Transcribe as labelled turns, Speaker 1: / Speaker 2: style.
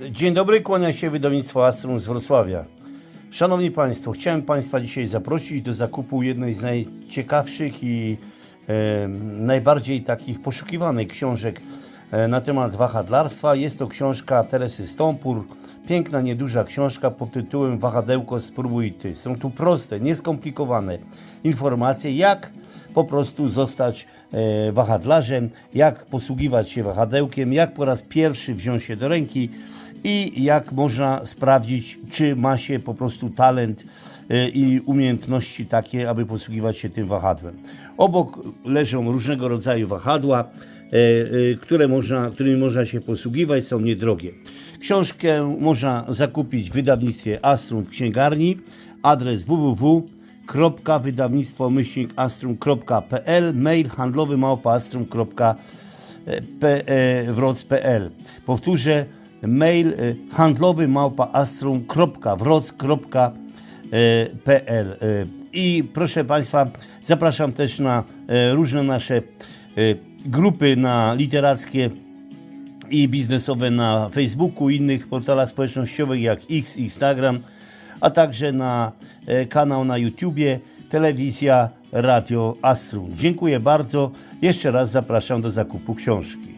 Speaker 1: Dzień dobry, kłania się wydawnictwo Astrum z Wrocławia. Szanowni Państwo, chciałem Państwa dzisiaj zaprosić do zakupu jednej z najciekawszych i e, najbardziej takich poszukiwanych książek e, na temat wahadlarstwa. Jest to książka Teresy Stąpur, piękna, nieduża książka pod tytułem Wahadełko spróbuj Ty. Są tu proste, nieskomplikowane informacje, jak po prostu zostać e, wahadlarzem, jak posługiwać się wahadełkiem, jak po raz pierwszy wziąć się do ręki i jak można sprawdzić, czy ma się po prostu talent e, i umiejętności takie, aby posługiwać się tym wahadłem. Obok leżą różnego rodzaju wahadła, e, e, które można, którymi można się posługiwać, są niedrogie. Książkę można zakupić w wydawnictwie Astrum w księgarni. Adres www.wydawnictwo-astrum.pl mail handlowy małpaastrum.wroc.pl Powtórzę, mail y, handlowy małpaastrum.wroc.pl Y, I proszę Państwa, zapraszam też na y, różne nasze y, grupy na literackie i biznesowe na Facebooku i innych portalach społecznościowych jak X, Instagram, a także na kanał na YouTubie, telewizja, radio Astrum. Dziękuję bardzo. Jeszcze raz zapraszam do zakupu książki.